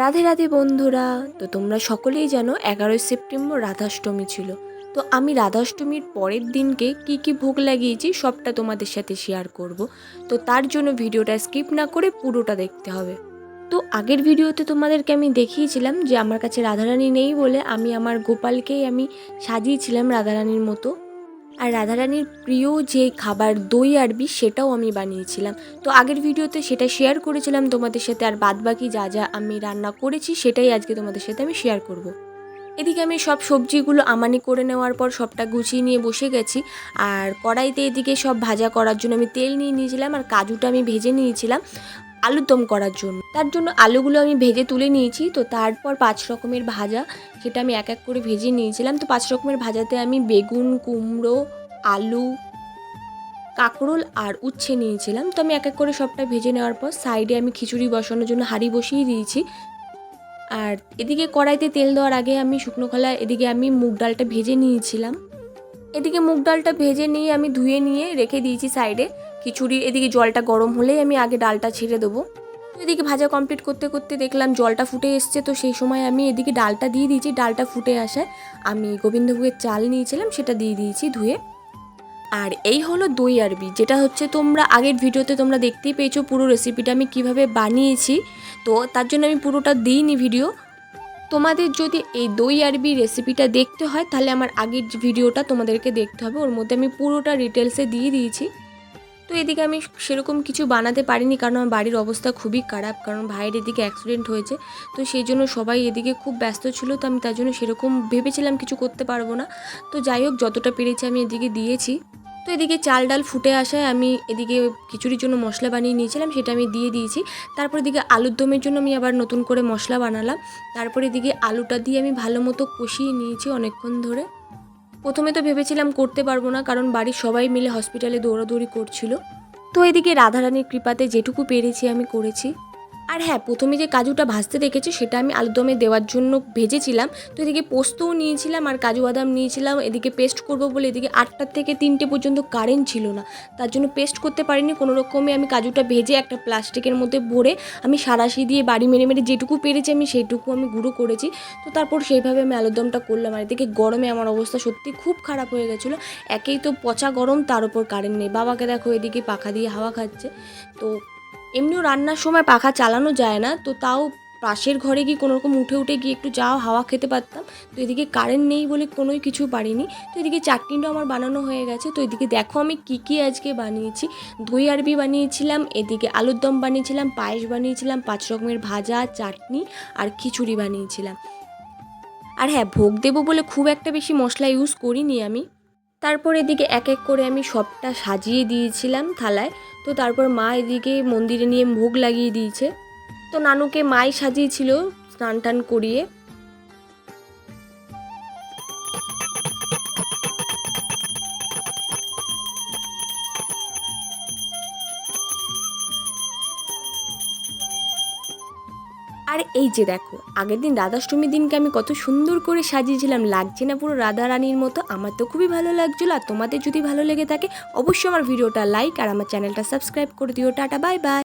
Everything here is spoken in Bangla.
রাধে রাধে বন্ধুরা, তো তোমরা সকলেই জানো এগারোই সেপ্টেম্বর রাধাষ্টমী ছিল। তো আমি রাধাষ্টমীর পরের দিনকে কি কি ভোগ লাগিয়েছি সবটা তোমাদের সাথে শেয়ার করব। তো তার জন্য ভিডিওটা স্কিপ না করে পুরোটা দেখতে হবে। তো আগের ভিডিওতে তোমাদেরকে আমি দেখিয়েছিলাম যে আমার কাছে রাধারানী নেই বলে আমি আমার গোপালকেই আমি সাজিয়েছিলাম রাধারানীর মতো। আর রাধারানীর প্রিয় যে খাবার দই আরবি, সেটাও আমি বানিয়েছিলাম। তো আগের ভিডিওতে সেটা শেয়ার করেছিলাম তোমাদের সাথে, আর বাদবাকি যা যা আমি রান্না করেছি, সেটাই আজকে তোমাদের সাথে আমি শেয়ার করব। এদিকে আমি সব সবজিগুলো আমানি করে নেওয়ার পর সবটা গুছিয়ে নিয়ে বসে গেছি। আর কড়াইতে এদিকে সব ভাজা করার জন্য আমি তেল নিয়ে নিয়েছিলাম, আর কাজুটা আমি ভেজে নিয়েছিলাম। আলুর দম করার জন্য। তার জন্য আলুগুলো আমি ভেজে তুলে নিয়েছি। তো তারপর পাঁচ রকমের ভাজা, সেটা আমি এক এক করে ভেজে নিয়েছিলাম। তো পাঁচ রকমের ভাজাতে আমি বেগুন, কুমড়ো, আলু, কাঁকরোল আর উচ্ছে নিয়েছিলাম। তো আমি এক এক করে সবটা ভেজে নেওয়ার পর সাইডে আমি খিচুড়ি বসানোর জন্য হাঁড়ি বসিয়ে দিয়েছি। আর এদিকে কড়াইতে তেল দেওয়ার আগে আমি শুকনো খোলা, এদিকে আমি মুগ ডালটা ভেজে নিয়েছিলাম। এদিকে মুগ ডালটা ভেজে নিয়ে আমি ধুয়ে নিয়ে রেখে দিয়েছি সাইডে। খিচুড়ি, এদিকে জলটা গরম হলেই আমি আগে ডালটা ছেড়ে দেবো। এদিকে ভাজা কমপ্লিট করতে করতে দেখলাম জলটা ফুটে এসছে, তো সেই সময় আমি এদিকে ডালটা দিয়ে দিয়েছি, ডালটা ফুটে আসায় আমি গোবিন্দভোগের চাল নিয়েছিলাম, সেটা দিয়ে দিয়েছি ধুয়ে। আর এই হলো দই আরবি, যেটা হচ্ছে তোমরা আগের ভিডিওতে তোমরা দেখতেই পেয়েছ পুরো রেসিপিটা আমি কীভাবে বানিয়েছি, তো তার জন্য আমি পুরোটা দিইনি ভিডিও তোমাদের যদি এই দই আরবি রেসিপিটা দেখতে হয়, তাহলে আমার আগের ভিডিওটা তোমাদেরকে দেখতে হবে, ওর মধ্যে আমি পুরোটা ডিটেলসে দিয়ে দিয়েছি। তো এদিকে আমি সেরকম কিছু বানাতে পারিনি কারণ আমার বাড়ির অবস্থা খুবই খারাপ, কারণ ভাইয়ের এদিকে অ্যাক্সিডেন্ট হয়েছে। তো সেই জন্য সবাই এদিকে খুব ব্যস্ত ছিল, তো আমি তার জন্য সেরকম ভেবেছিলাম কিছু করতে পারব না। তো যাই হোক, যতটা পেরেছি আমি এদিকে দিয়েছি। তো এদিকে চাল ডাল ফুটে আসায় আমি এদিকে খিচুড়ির জন্য মশলা বানিয়ে নিয়েছিলাম, সেটা আমি দিয়ে দিয়েছি। তারপর এদিকে আলুর দমের জন্য আমি আবার নতুন করে মশলা বানালাম। তারপর এদিকে আলুটা দিয়ে আমি ভালো মতো কষিয়ে নিয়েছি অনেকক্ষণ ধরে। প্রথমে তো ভেবেছিলাম করতে পারব না, কারণ বাড়ির সবাই মিলে হসপিটালে দৌড়াদৌড়ি করছিল। তো এদিকে রাধারানীর কৃপাতে যেটুকু পেরেছি আমি করেছি। আর হ্যাঁ প্রথমে যে কাজুটা ভাজতে রেখেছি সেটা আমি আলুদমে দেওয়ার জন্য ভেজেছিলাম। তো এদিকে পোস্তও নিয়েছিলাম আর কাজু বাদাম নিয়েছিলাম। এদিকে পেস্ট করব বলে এদিকে আটটার থেকে তিনটে পর্যন্ত কারেন্ট ছিল না। তার জন্য পেস্ট করতে পারিনি। কোনো রকমে আমি কাজুটা ভেজে একটা প্লাস্টিকের মধ্যে ভরে আমি সারাশি দিয়ে বাড়ি মেরে মেরে যেটুকু পেরেছি আমি সেইটুকু আমি গুঁড়ো করেছি। তো তারপর সেইভাবে আমি আলুরদমটা করলাম। আর এদিকে গরমে আমার অবস্থা সত্যি খুব খারাপ হয়ে গেছিল। একেই তো পচা গরম, তার উপর কারেন্ট নেই। বাবাকে দেখো এদিকে পাখা দিয়ে হাওয়া খাচ্ছে। তো এমনিও রান্নার সময় পাখা চালানো যায় না, তো তাও পাশের ঘরে গিয়ে কোনো রকম উঠে উঠে গিয়ে একটু যাও হাওয়া খেতে পারতাম, তো এদিকে কারেন্ট নেই বলে কোনোই কিছু পারিনি, তো এদিকে চাটনিটাও আমার বানানো হয়ে গেছে, তো এদিকে দেখো আমি কী কী আজকে বানিয়েছি, দই আরবি বানিয়েছিলাম, এদিকে আলুর দম বানিয়েছিলাম, পায়েস বানিয়েছিলাম, পাঁচ রকমের ভাজা, চাটনি আর খিচুড়ি বানিয়েছিলাম। আর হ্যাঁ ভোগ দেবো বলে খুব একটা বেশি মশলা ইউজ করিনি আমি তারপর এদিকে এক এক করে আমি সবটা সাজিয়ে দিয়েছিলাম থালায়। তো তারপর মা এদিকে মন্দিরে নিয়ে ভোগ লাগিয়ে দিয়েছে। তো নানুকে মাই সাজিয়েছিল স্নান টান করিয়ে। আর এই যে দেখো, আগের দিন রাধাষ্টমীর দিনকে আমি কত সুন্দর করে সাজিয়েছিলাম। লাগছে না পুরো রাধা রানীর মতো? আমার তো খুবই ভালো লাগছিল। আর তোমাদের যদি ভালো লেগে থাকে, অবশ্যই আমার ভিডিওটা লাইক আর আমার চ্যানেলটা সাবস্ক্রাইব করে দিও। Tata, bye bye.